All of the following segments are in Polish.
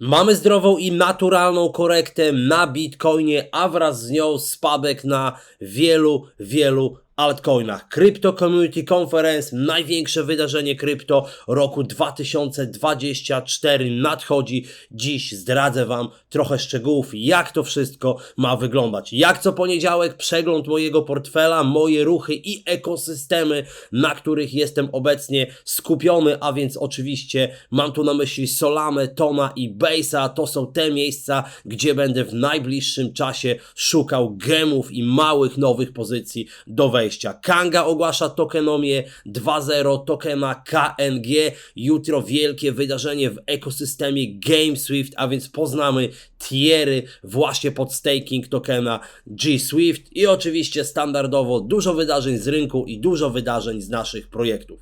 Mamy zdrową i naturalną korektę na Bitcoinie, a wraz z nią spadek na wielu, wielu altcoinach. Crypto Community Conference, największe wydarzenie krypto roku 2024 nadchodzi. Dziś zdradzę Wam trochę szczegółów, jak to wszystko ma wyglądać. Jak co poniedziałek przegląd mojego portfela, moje ruchy i ekosystemy, na których jestem obecnie skupiony, a więc oczywiście mam tu na myśli Solamę, Tona i Base'a. To są te miejsca, gdzie będę w najbliższym czasie szukał gemów i małych nowych pozycji do wejścia. Kanga ogłasza tokenomię 2.0 tokena KNG. Jutro wielkie wydarzenie w ekosystemie GameSwift, a więc poznamy tiery właśnie pod staking tokena G Swift i oczywiście standardowo dużo wydarzeń z rynku i dużo wydarzeń z naszych projektów.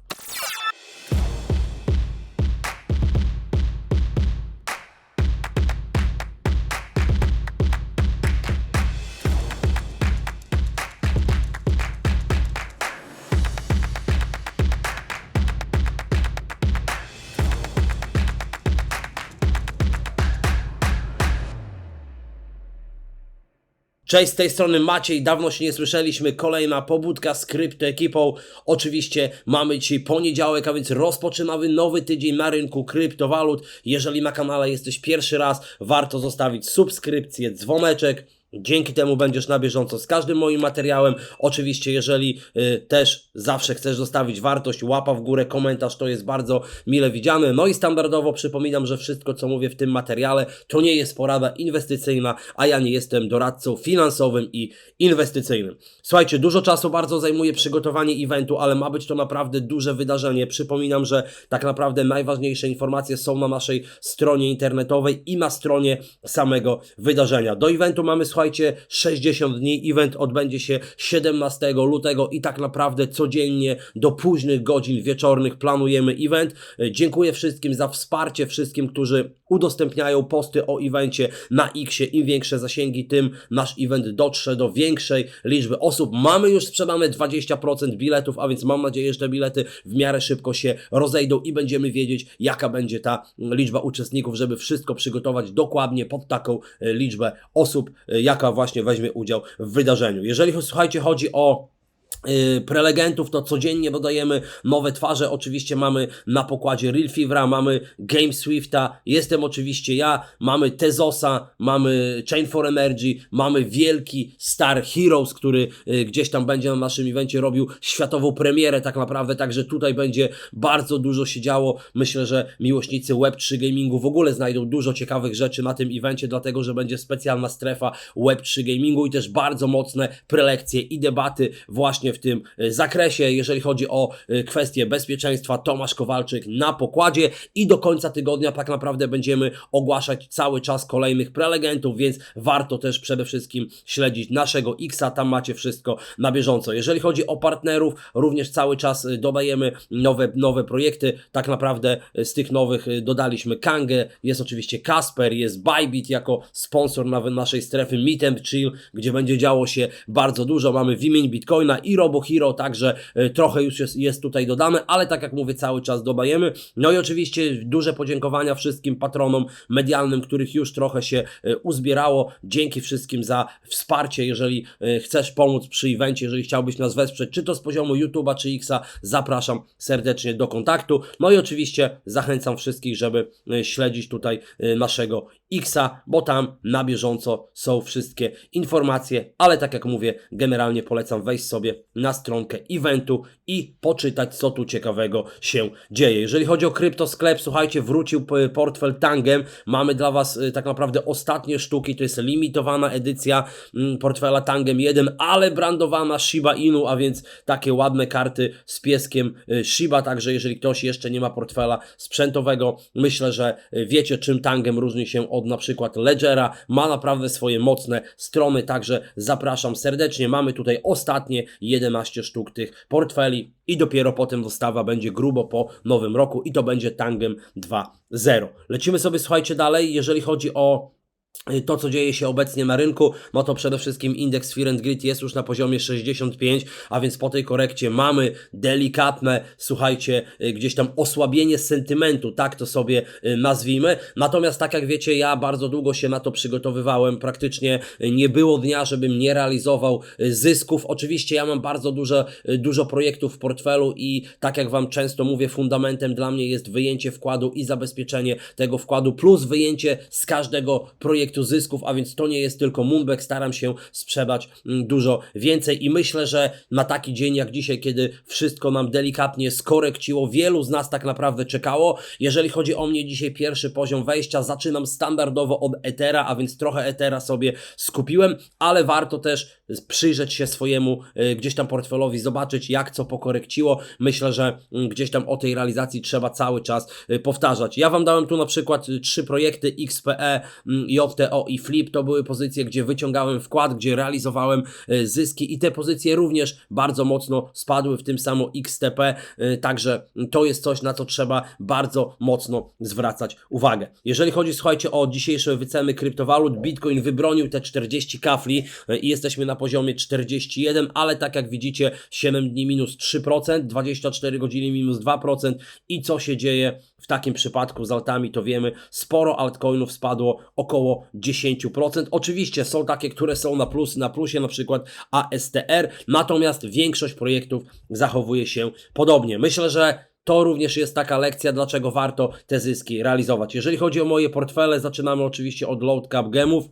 Cześć, z tej strony Maciej, dawno się nie słyszeliśmy, kolejna pobudka z krypto ekipą. Oczywiście mamy dzisiaj poniedziałek, a więc rozpoczynamy nowy tydzień na rynku kryptowalut. Jeżeli na kanale jesteś pierwszy raz, warto zostawić subskrypcję, dzwoneczek. Dzięki temu będziesz na bieżąco z każdym moim materiałem. Oczywiście, jeżeli y, też zawsze chcesz zostawić wartość, łapa w górę, komentarz, to jest bardzo mile widziane. No i standardowo przypominam, że wszystko, co mówię w tym materiale, to nie jest porada inwestycyjna, a ja nie jestem doradcą finansowym i inwestycyjnym. Słuchajcie, dużo czasu bardzo zajmuje przygotowanie eventu, ale ma być to naprawdę duże wydarzenie. Przypominam, że tak naprawdę najważniejsze informacje są na naszej stronie internetowej i na stronie samego wydarzenia. Do eventu mamy, słuchajcie, 60 dni. Event odbędzie się 17 lutego i tak naprawdę codziennie do późnych godzin wieczornych planujemy event. E, Dziękuję wszystkim za wsparcie, wszystkim, którzy udostępniają posty o evencie na Xie. Im większe zasięgi, tym nasz event dotrze do większej liczby osób. Mamy już sprzedane 20% biletów, a więc mam nadzieję, że te bilety w miarę szybko się rozejdą i będziemy wiedzieć, jaka będzie ta liczba uczestników, żeby wszystko przygotować dokładnie pod taką e, liczbę osób, e, jaka właśnie weźmie udział w wydarzeniu. Jeżeli, słuchajcie, chodzi o prelegentów, to codziennie dodajemy nowe twarze. Oczywiście mamy na pokładzie Real Fevera, mamy Game Swifta, jestem oczywiście ja, mamy Tezosa, mamy Chain for Energy, mamy wielki Star Heroes, który yy, gdzieś tam będzie na naszym evencie robił światową premierę tak naprawdę, także tutaj będzie bardzo dużo się działo. Myślę, że miłośnicy Web3 Gamingu w ogóle znajdą dużo ciekawych rzeczy na tym evencie, dlatego, że będzie specjalna strefa Web3 Gamingu i też bardzo mocne prelekcje i debaty właśnie w tym e, zakresie, jeżeli chodzi o e, kwestie bezpieczeństwa. Tomasz Kowalczyk na pokładzie i do końca tygodnia tak naprawdę będziemy ogłaszać cały czas kolejnych prelegentów, więc warto też przede wszystkim śledzić naszego Xa, tam macie wszystko na bieżąco. Jeżeli chodzi o partnerów, również cały czas e, dodajemy nowe, nowe projekty. Tak naprawdę z tych nowych dodaliśmy Kangę, jest oczywiście Kasper, jest Bybit jako sponsor na naszej strefy Meet and Chill, gdzie będzie działo się bardzo dużo. Mamy wymień Bitcoina i Robo Hero, także y, trochę już jest, jest tutaj dodane, ale tak jak mówię, cały czas dodajemy. No i oczywiście duże podziękowania wszystkim patronom medialnym, których już trochę się y, uzbierało. Dzięki wszystkim za wsparcie. Jeżeli y, chcesz pomóc przy evencie, jeżeli chciałbyś nas wesprzeć, czy to z poziomu YouTube'a, czy Xa, zapraszam serdecznie do kontaktu. No i oczywiście zachęcam wszystkich, żeby śledzić tutaj naszego Xa, bo tam na bieżąco są wszystkie informacje, ale tak jak mówię, generalnie polecam wejść sobie na stronkę eventu i poczytać, co tu ciekawego się dzieje. Jeżeli chodzi o kryptosklep, słuchajcie, wrócił p- portfel Tangem. Mamy dla Was y, tak naprawdę ostatnie sztuki, to jest limitowana edycja mm, portfela Tangem 1, ale brandowana Shiba Inu, a więc takie ładne karty z pieskiem y, Shiba, także jeżeli ktoś jeszcze nie ma portfela sprzętowego, myślę, że wiecie, czym Tangem różni się od na przykład Ledgera. Ma naprawdę swoje mocne strony, także zapraszam serdecznie. Mamy tutaj ostatnie 11 sztuk tych portfeli i dopiero potem dostawa będzie grubo po nowym roku i to będzie Tangem 2.0. Lecimy sobie, słuchajcie, dalej. Jeżeli chodzi o to, co dzieje się obecnie na rynku, no to przede wszystkim indeks Fear and Greed jest już na poziomie 65, a więc po tej korekcie mamy delikatne, słuchajcie, y, gdzieś tam osłabienie sentymentu, tak to sobie y, nazwijmy. Natomiast tak jak wiecie, ja bardzo długo się na to przygotowywałem, praktycznie y, nie było dnia, żebym nie realizował y, zysków. Oczywiście ja mam bardzo dużo, y, dużo projektów w portfelu i tak jak Wam często mówię, fundamentem dla mnie jest wyjęcie wkładu i zabezpieczenie tego wkładu, plus wyjęcie z każdego projektu zysków, a więc to nie jest tylko Moonback, staram się sprzedać mm, dużo więcej i myślę, że na taki dzień jak dzisiaj, kiedy wszystko nam delikatnie skorekciło, wielu z nas tak naprawdę czekało. Jeżeli chodzi o mnie dzisiaj pierwszy poziom wejścia, zaczynam standardowo od Ethera, a więc trochę Ethera sobie skupiłem, ale warto też przyjrzeć się swojemu y, gdzieś tam portfelowi, zobaczyć jak co pokorekciło. Myślę, że mm, gdzieś tam o tej realizacji trzeba cały czas y, powtarzać. Ja Wam dałem tu na przykład y, trzy projekty XPE, JTO i Flip. To były pozycje, gdzie wyciągałem wkład, gdzie realizowałem y, zyski i te pozycje również bardzo mocno spadły, w tym samo XTP. y, Także to jest coś, na co trzeba bardzo mocno zwracać uwagę. Jeżeli chodzi, słuchajcie, o dzisiejsze wyceny kryptowalut, Bitcoin wybronił te 40 kafli y, i jesteśmy na poziomie 41, ale tak jak widzicie, 7 dni minus 3%, 24 godziny minus 2% i co się dzieje w takim przypadku z altami, to wiemy, sporo altcoinów spadło około 10%. Oczywiście są takie, które są na plus, na plusie, na przykład ASTR, natomiast większość projektów zachowuje się podobnie. Myślę, że to również jest taka lekcja, dlaczego warto te zyski realizować. Jeżeli chodzi o moje portfele, zaczynamy oczywiście od load cap gemów.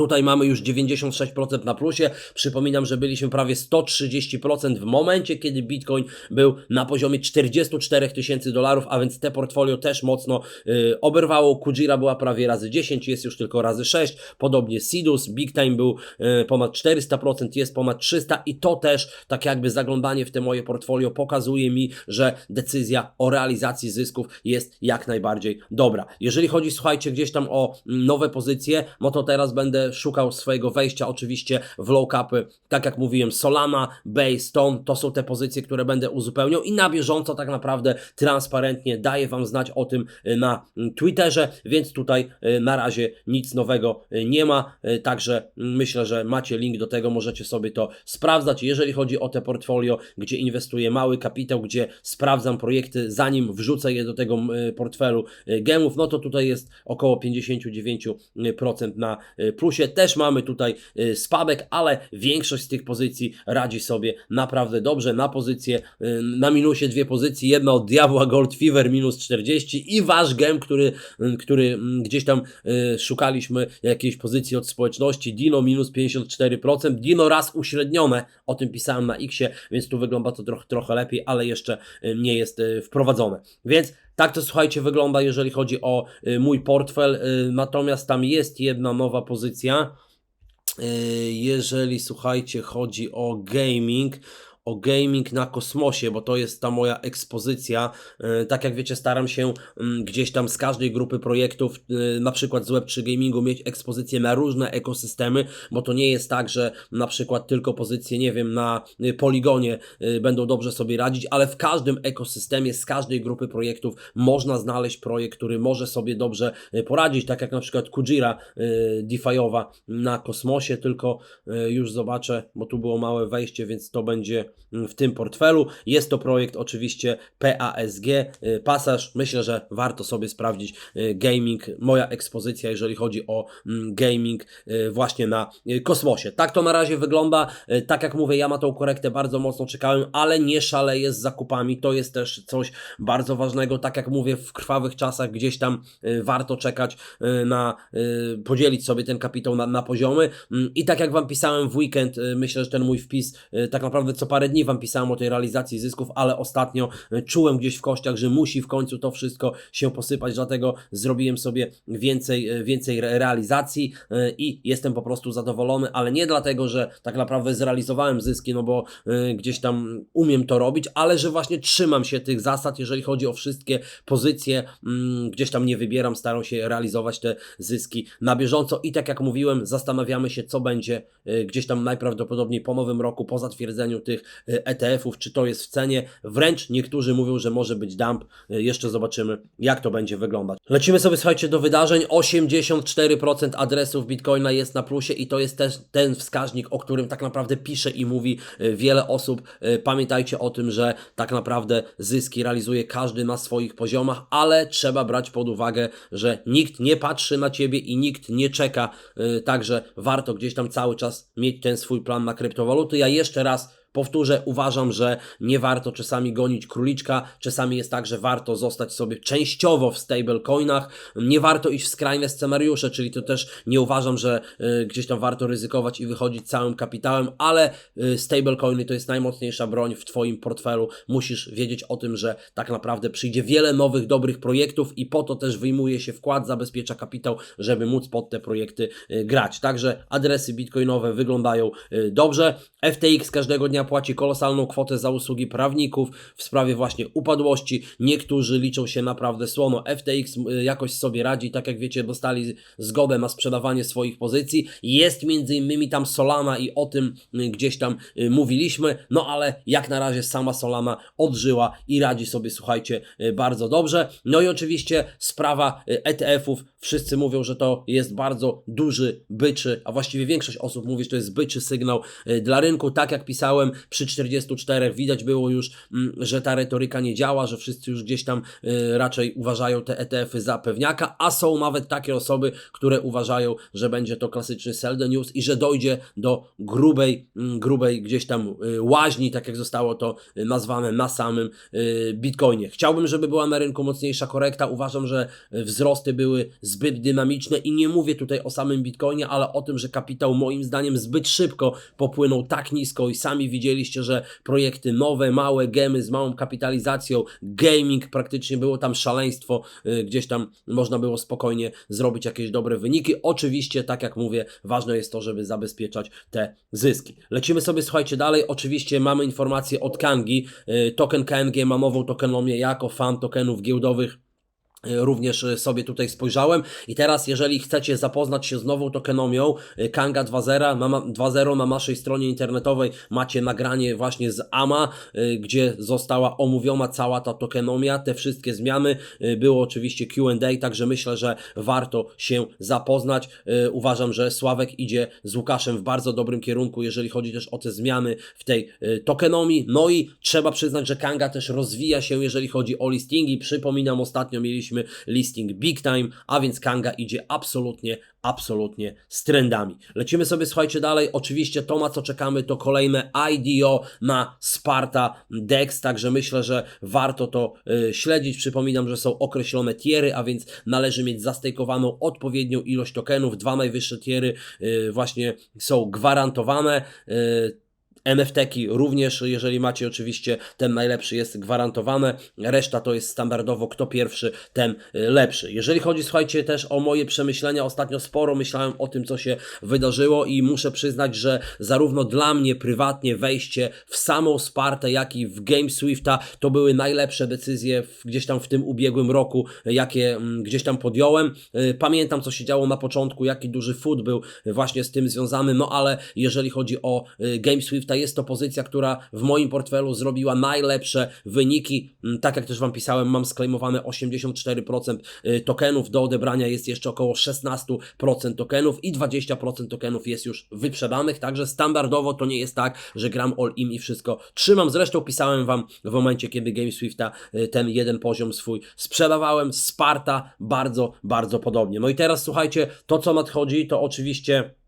Tutaj mamy już 96% na plusie. Przypominam, że byliśmy prawie 130% w momencie, kiedy Bitcoin był na poziomie 44 tysięcy dolarów, a więc te portfolio też mocno y, oberwało. Kujira była prawie razy 10, jest już tylko razy 6. Podobnie Sidus, Big Time był y, ponad 400%, jest ponad 300 i to też tak jakby zaglądanie w te moje portfolio pokazuje mi, że decyzja o realizacji zysków jest jak najbardziej dobra. Jeżeli chodzi, słuchajcie, gdzieś tam o mm, nowe pozycje, no to teraz będę szukał swojego wejścia oczywiście w low capy. Tak jak mówiłem, Solana, Base, Stone to są te pozycje, które będę uzupełniał i na bieżąco tak naprawdę transparentnie daję Wam znać o tym y, na mm, Twitterze, więc tutaj y, na razie nic nowego y, nie ma, także mm, myślę, że macie link do tego, możecie sobie to sprawdzać. Jeżeli chodzi o te portfolio, gdzie inwestuję mały kapitał, gdzie sprawdzam projekty, zanim wrzucę je do tego portfelu gemów, no to tutaj jest około 59% na y, plusie. Też mamy tutaj y, spadek, ale większość z tych pozycji radzi sobie naprawdę dobrze. Na pozycję, y, na minusie dwie pozycje, jedna od Diabła Gold Fever minus 40 i wasz gem, który, y, który gdzieś tam szukaliśmy jakiejś pozycji od społeczności, Dino minus 54%, Dino raz uśrednione, o tym pisałem na Xie, więc tu wygląda to trochę, lepiej, ale jeszcze nie jest wprowadzone. Więc tak to słuchajcie wygląda, jeżeli chodzi o y, mój portfel. y, Natomiast tam jest jedna nowa pozycja. Y, Jeżeli słuchajcie, chodzi o gaming, o gaming na kosmosie, bo to jest ta moja ekspozycja. Y, Tak jak wiecie, staram się mm, gdzieś tam z każdej grupy projektów, y, na przykład z Web3 Gamingu, mieć ekspozycję na różne ekosystemy, bo to nie jest tak, że na przykład tylko pozycje, nie wiem, na y, poligonie będą dobrze sobie radzić, ale w każdym ekosystemie, z każdej grupy projektów można znaleźć projekt, który może sobie dobrze poradzić, tak jak na przykład Kujira DeFi'owa na kosmosie, tylko już zobaczę, bo tu było małe wejście, więc to będzie w tym portfelu. Jest to projekt oczywiście PASG, y, Pasaż. Myślę, że warto sobie sprawdzić y, gaming, moja ekspozycja, jeżeli chodzi o mm, gaming y, właśnie na y, kosmosie. Tak to na razie wygląda. Y, Tak jak mówię, ja na tą korektę bardzo mocno czekałem, ale nie szaleję z zakupami. To jest też coś bardzo ważnego. Tak jak mówię, w krwawych czasach gdzieś tam y, warto czekać y, na, y, podzielić sobie ten kapitał na, na poziomy. Mm, I tak jak Wam pisałem w weekend, y, myślę, że ten mój wpis, y, tak naprawdę co parę dni Wam pisałem o tej realizacji zysków, ale ostatnio y, czułem gdzieś w kościach, że musi w końcu to wszystko się posypać, dlatego zrobiłem sobie więcej, y, więcej re- realizacji y, i jestem po prostu zadowolony, ale nie dlatego, że tak naprawdę zrealizowałem zyski, no bo gdzieś tam umiem to robić, ale że właśnie trzymam się tych zasad, jeżeli chodzi o wszystkie pozycje, mm, gdzieś tam nie wybieram, staram się realizować te zyski na bieżąco. I tak jak mówiłem, zastanawiamy się, co będzie gdzieś tam najprawdopodobniej po nowym roku, po zatwierdzeniu tych ETF-ów, czy to jest w cenie. Wręcz niektórzy mówią, że może być dump. Y, Jeszcze zobaczymy, jak to będzie wyglądać. Lecimy sobie, słuchajcie, do wydarzeń. 84% adresów Bitcoina jest na plusie i to jest też ten wskaźnik, o którym tak naprawdę pisze i mówi y, wiele osób. Y, Pamiętajcie o tym, że tak naprawdę zyski realizuje każdy na swoich poziomach, ale trzeba brać pod uwagę, że nikt nie patrzy na Ciebie i nikt nie czeka, y, także warto gdzieś tam cały czas mieć ten swój plan na kryptowaluty. Ja jeszcze raz Powtórzę, uważam, że nie warto czasami gonić króliczka, czasami jest tak, że warto zostać sobie częściowo w stablecoinach, nie warto iść w skrajne scenariusze, czyli to też nie uważam, że y, gdzieś tam warto ryzykować i wychodzić całym kapitałem, ale y, stablecoiny to jest najmocniejsza broń w Twoim portfelu. Musisz wiedzieć o tym, że tak naprawdę przyjdzie wiele nowych, dobrych projektów i po to też wyjmuje się wkład, zabezpiecza kapitał, żeby móc pod te projekty y, grać. Także adresy bitcoinowe wyglądają y, dobrze. FTX każdego dnia płaci kolosalną kwotę za usługi prawników w sprawie właśnie upadłości. Niektórzy liczą się naprawdę słono. FTX y, jakoś sobie radzi, tak jak wiecie, dostali zgodę na sprzedawanie swoich pozycji. Jest między innymi tam Solana i o tym y, gdzieś tam y, mówiliśmy, no ale jak na razie sama Solana odżyła i radzi sobie, słuchajcie, bardzo dobrze. No i oczywiście sprawa ETF-ów. Wszyscy mówią, że to jest bardzo duży byczy, a właściwie większość osób mówi, że to jest byczy sygnał dla rynku. Tak jak pisałem, przy 44 widać było już, mm, że ta retoryka nie działa, że wszyscy już gdzieś tam y, raczej uważają te ETF-y za pewniaka, a są nawet takie osoby, które uważają, że będzie to klasyczny sell the news i że dojdzie do grubej, mm, grubej gdzieś tam y, łaźni, tak jak zostało to y, nazwane na samym Bitcoinie. Chciałbym, żeby była na rynku mocniejsza korekta. Uważam, że wzrosty były zbyt dynamiczne i nie mówię tutaj o samym Bitcoinie, ale o tym, że kapitał moim zdaniem zbyt szybko popłynął tak nisko i sami widzieliście, że projekty nowe, małe gemy z małą kapitalizacją, gaming praktycznie było tam szaleństwo, y, gdzieś tam można było spokojnie zrobić jakieś dobre wyniki. Oczywiście, tak jak mówię, ważne jest to, żeby zabezpieczać te zyski. Lecimy sobie, słuchajcie, dalej. Oczywiście mamy informacje od Kangi. Y, Token KNG ma nową tokenomię jako fan tokenów giełdowych. Y, Również y, sobie tutaj spojrzałem i teraz jeżeli chcecie zapoznać się z nową tokenomią y, Kanga 2.0 na, ma- 2.0 na naszej stronie internetowej macie nagranie właśnie z AMA, gdzie została omówiona cała ta tokenomia, te wszystkie zmiany, było oczywiście Q&A, także myślę, że warto się zapoznać. Uważam, że Sławek idzie z Łukaszem w bardzo dobrym kierunku, jeżeli chodzi też o te zmiany w tej tokenomii. No i trzeba przyznać, że Kanga też rozwija się, jeżeli chodzi o listingi. Przypominam, ostatnio mieliśmy listing big time, a więc Kanga idzie absolutnie, absolutnie z trendami. Lecimy sobie, słuchajcie, dalej. Oczywiście to, na co czekamy, to kolejne IDO na Sparta DEX, także myślę, że warto to y, śledzić. Przypominam, że są określone tiery, a więc należy mieć zastejkowaną odpowiednią ilość tokenów. Dwa najwyższe tiery y, właśnie są gwarantowane. Y, NFT-ki również, jeżeli macie oczywiście ten najlepszy jest gwarantowane, reszta to jest standardowo kto pierwszy, ten y, lepszy. Jeżeli chodzi, słuchajcie, też o moje przemyślenia, ostatnio sporo myślałem o tym, co się wydarzyło i muszę przyznać, że zarówno dla mnie prywatnie wejście w samą Spartę, jak i w Game Swifta to były najlepsze decyzje w, gdzieś tam w tym ubiegłym roku, jakie mm, gdzieś tam podjąłem. Y, Pamiętam, co się działo na początku, jaki duży food był właśnie z tym związany, no ale jeżeli chodzi o y, Game Swifta, jest to pozycja, która w moim portfelu zrobiła najlepsze wyniki. Mm, Tak jak też Wam pisałem, mam sklejmowane 84% y, tokenów, do odebrania jest jeszcze około 16% tokenów i 20% tokenów jest już wyprzedanych, także standardowo to nie jest tak, że gram all in i wszystko trzymam. Zresztą pisałem Wam w momencie, kiedy Game Swifta y, ten jeden poziom swój sprzedawałem. Sparta bardzo, bardzo podobnie. No i teraz słuchajcie, to co nadchodzi, to oczywiście.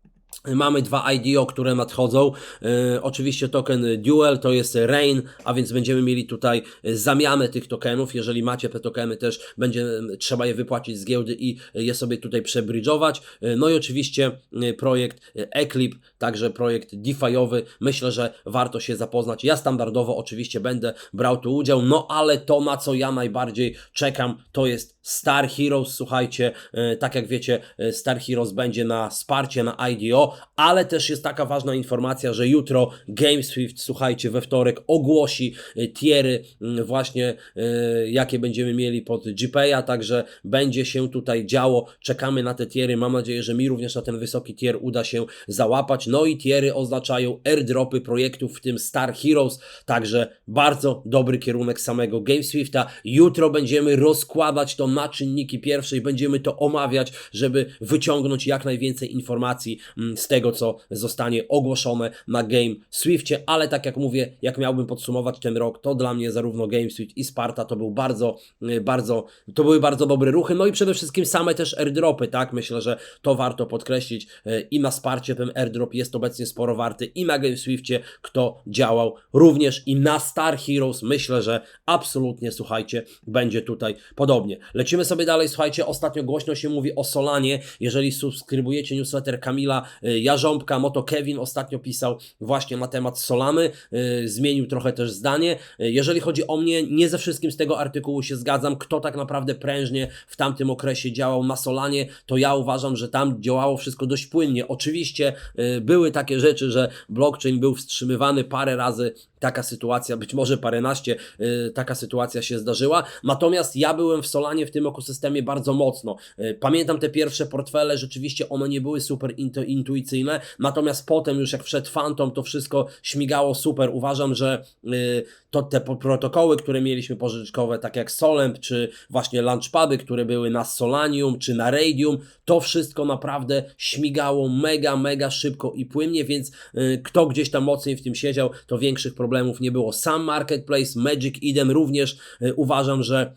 Mamy dwa IDO, które nadchodzą. E, oczywiście token Duel to jest Rain, a więc będziemy mieli tutaj zamianę tych tokenów. Jeżeli macie te tokeny, też będzie trzeba je wypłacić z giełdy i je sobie tutaj przebridżować. E, no i oczywiście e, projekt e, Eclip, także projekt DeFi'owy. Myślę, że warto się zapoznać. Ja standardowo oczywiście będę brał tu udział, no ale to na co ja najbardziej czekam, to jest Star Heroes. Słuchajcie, tak jak wiecie, Star Heroes będzie na Sparcie, na IDO. Ale też jest taka ważna informacja, że jutro GameSwift, słuchajcie, we wtorek ogłosi y, tiery mm, właśnie, y, jakie będziemy mieli pod GPay'a, także będzie się tutaj działo. Czekamy na te tiery. Mam nadzieję, że mi również na ten wysoki tier uda się załapać. No i tiery oznaczają airdropy projektów, w tym Star Heroes, także bardzo dobry kierunek samego GameSwifta. Jutro będziemy rozkładać to na czynniki pierwsze i będziemy to omawiać, żeby wyciągnąć jak najwięcej informacji mm, z tego, co zostanie ogłoszone na GameSwiftie, ale tak jak mówię, jak miałbym podsumować ten rok, to dla mnie zarówno GameSwift i Sparta to był bardzo, y, bardzo, to były bardzo dobre ruchy, no i przede wszystkim same też airdropy, tak, myślę, że to warto podkreślić y, i na Sparcie ten airdrop jest obecnie sporo warty i na GameSwiftie, kto działał również i na Star Heroes, myślę, że absolutnie, słuchajcie, będzie tutaj podobnie. Lecimy sobie dalej, słuchajcie, ostatnio głośno się mówi o Solanie, jeżeli subskrybujecie newsletter Kamila Jarząbka, Moto Kevin ostatnio pisał właśnie na temat Solany, y, zmienił trochę też zdanie. Y, Jeżeli chodzi o mnie, nie ze wszystkim z tego artykułu się zgadzam, kto tak naprawdę prężnie w tamtym okresie działał na Solanie, to ja uważam, że tam działało wszystko dość płynnie. Oczywiście y, były takie rzeczy, że blockchain był wstrzymywany parę razy, taka sytuacja, być może paręnaście, y, taka sytuacja się zdarzyła. Natomiast ja byłem w Solanie w tym ekosystemie bardzo mocno. Y, Pamiętam te pierwsze portfele, rzeczywiście one nie były super intu, intuicyjne, natomiast potem już jak wszedł Phantom, to wszystko śmigało super. Uważam, że y, to te protokoły, które mieliśmy pożyczkowe, tak jak Solemn, czy właśnie launchpady, które były na Solanium, czy na Radium, to wszystko naprawdę śmigało mega, mega szybko i płynnie, więc y, kto gdzieś tam mocniej w tym siedział, to większych problemów nie było. Sam Marketplace, Magic Eden również y, uważam, że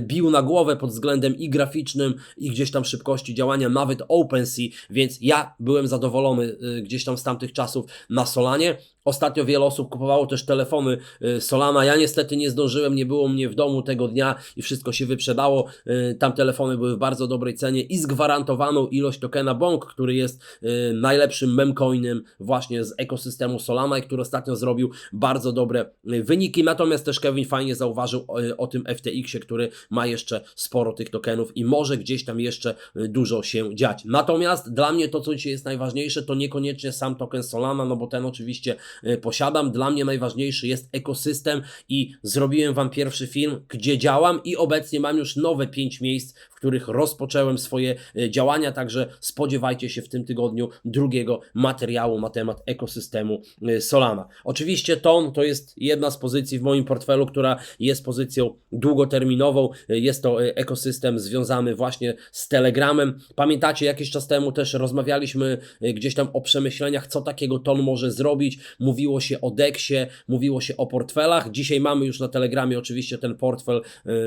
bił na głowę pod względem i graficznym, i gdzieś tam szybkości działania, nawet OpenSea, więc ja byłem zadowolony y, gdzieś tam z tamtych czasów na Solanie. Ostatnio wiele osób kupowało też telefony y, Solana. Ja niestety nie zdążyłem, nie było mnie w domu tego dnia i wszystko się wyprzedało. Y, Tam telefony były w bardzo dobrej cenie i z gwarantowaną ilość tokena Bonk, który jest y, najlepszym memcoinem właśnie z ekosystemu Solana i który ostatnio zrobił bardzo dobre wyniki. Natomiast też Kevin fajnie zauważył o tym FTX-ie, który ma jeszcze sporo tych tokenów i może gdzieś tam jeszcze dużo się dziać. Natomiast dla mnie to, co dzisiaj jest najważniejsze, to niekoniecznie sam token Solana, no bo ten oczywiście posiadam. Dla mnie najważniejszy jest ekosystem i zrobiłem Wam pierwszy film, gdzie działam i obecnie mam już nowe 5 miejsc, w których rozpocząłem swoje y, działania, także spodziewajcie się w tym tygodniu drugiego materiału na temat ekosystemu y, Solana. Oczywiście TON to jest jedna z pozycji w moim portfelu, która jest pozycją długoterminową. Y, Jest to y, ekosystem związany właśnie z Telegramem. Pamiętacie, jakiś czas temu też rozmawialiśmy y, gdzieś tam o przemyśleniach, co takiego TON może zrobić. Mówiło się o DEXie, mówiło się o portfelach. Dzisiaj mamy już na Telegramie oczywiście ten portfel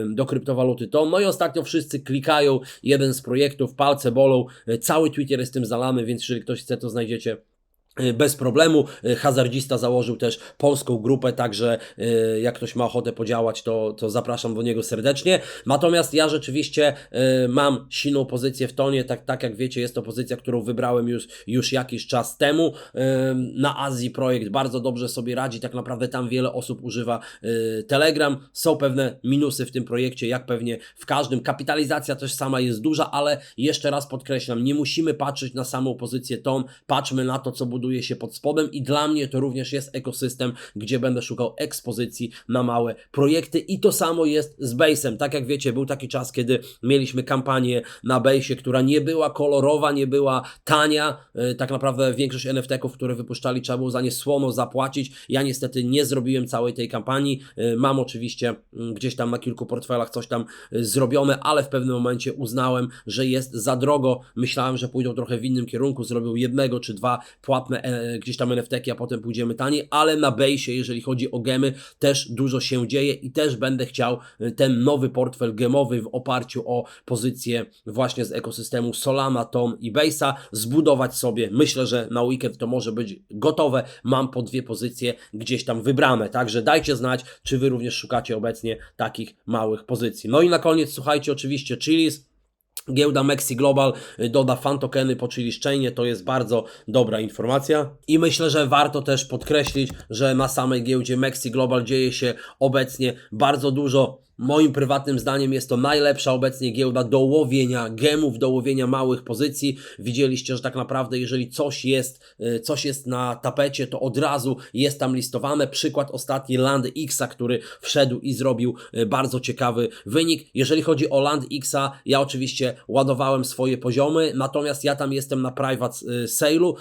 do kryptowaluty TON. No i ostatnio wszyscy klikają jeden z projektów, palce bolą. Y, Cały Twitter jest tym zalany, więc jeżeli ktoś chce, to znajdziecie bez problemu. Y, Hazardzista założył też polską grupę, także y, jak ktoś ma ochotę podziałać, to, to zapraszam do niego serdecznie. Natomiast ja rzeczywiście y, mam silną pozycję w tonie, tak, tak jak wiecie, jest to pozycja, którą wybrałem już, już jakiś czas temu. Y, Na Azji projekt bardzo dobrze sobie radzi, tak naprawdę tam wiele osób używa y, Telegram. Są pewne minusy w tym projekcie, jak pewnie w każdym. Kapitalizacja też sama jest duża, ale jeszcze raz podkreślam, nie musimy patrzeć na samą pozycję ton, patrzmy na to, co buduje się pod spodem i dla mnie to również jest ekosystem, gdzie będę szukał ekspozycji na małe projekty i to samo jest z Base'em. Tak jak wiecie, był taki czas, kiedy mieliśmy kampanię na Base'ie, która nie była kolorowa, nie była tania. Yy, Tak naprawdę większość NFT-ków, które wypuszczali, trzeba było za nie słono zapłacić. Ja niestety nie zrobiłem całej tej kampanii. Yy, Mam oczywiście mm, gdzieś tam na kilku portfelach coś tam yy, zrobione, ale w pewnym momencie uznałem, że jest za drogo. Myślałem, że pójdą trochę w innym kierunku, zrobił jednego czy dwa płatne e, gdzieś tam NFT-ki, a potem pójdziemy taniej, ale na Base'ie, jeżeli chodzi o gemy, też dużo się dzieje i też będę chciał e, ten nowy portfel gemowy w oparciu o pozycję właśnie z ekosystemu Solana, Tom i Base'a zbudować sobie. Myślę, że na weekend to może być gotowe. Mam po dwie pozycje gdzieś tam wybrane, także dajcie znać, czy Wy również szukacie obecnie takich małych pozycji. No i na koniec, słuchajcie, oczywiście Chili's. Giełda Mexi Global y, doda fan tokeny po Chili's Chainie, to jest bardzo dobra informacja. I myślę, że warto też podkreślić, że na samej giełdzie Mexi Global dzieje się obecnie bardzo dużo Moim prywatnym zdaniem jest to najlepsza obecnie giełda do łowienia gemów, do łowienia małych pozycji. Widzieliście, że tak naprawdę jeżeli coś jest, y, coś jest na tapecie, to od razu jest tam listowane. Przykład ostatni Land Xa, który wszedł i zrobił y, bardzo ciekawy wynik. Jeżeli chodzi o Land Xa, ja oczywiście ładowałem swoje poziomy, natomiast ja tam jestem na private y, sale'u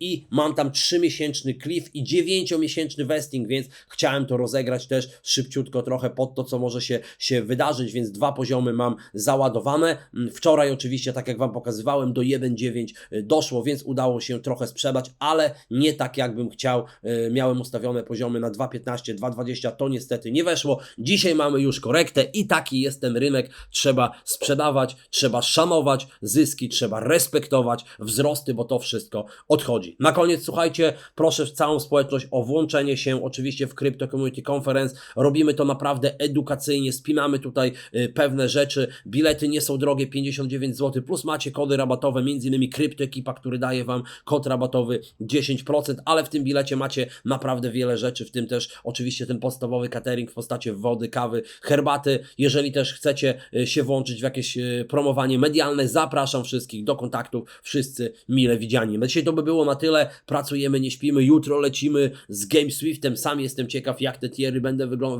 i mam tam 3-miesięczny cliff i 9-miesięczny vesting, więc chciałem to rozegrać też szybciutko trochę pod to, co może się, się wydarzyć, więc dwa poziomy mam załadowane. Mm, Wczoraj oczywiście, tak jak Wam pokazywałem, do 1.9 y, doszło, więc udało się trochę sprzedać, ale nie tak jakbym chciał. Y, Miałem ustawione poziomy na 2.15, 2.20, to niestety nie weszło. Dzisiaj mamy już korektę i taki jest ten rynek. Trzeba sprzedawać, trzeba szanować zyski, trzeba respektować wzrosty, bo to wszystko odchodzi. Na koniec, słuchajcie, proszę całą społeczność o włączenie się oczywiście w Crypto Community Conference. Robimy to naprawdę edukacyjnie, spinamy tutaj y, pewne rzeczy. Bilety nie są drogie, 59 zł, plus macie kody rabatowe, m.in. Crypto Ekipa, który daje Wam kod rabatowy 10%, ale w tym bilecie macie naprawdę wiele rzeczy, w tym też oczywiście ten podstawowy catering w postaci wody, kawy, herbaty. Jeżeli też chcecie y, się włączyć w jakieś y, promowanie medialne, zapraszam wszystkich do kontaktów, wszyscy mile widziani. Na dzisiaj to by było na tyle, pracujemy, nie śpimy, jutro lecimy z Game Swiftem, sam jestem ciekaw jak te tiery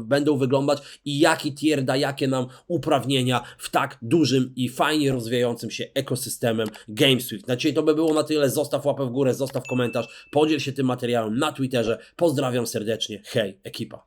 będą wyglądać i jaki da jakie nam uprawnienia w tak dużym i fajnie rozwijającym się ekosystemem Game Swift. Na dzisiaj to by było na tyle, zostaw łapę w górę, zostaw komentarz, podziel się tym materiałem na Twitterze, pozdrawiam serdecznie, hej ekipa.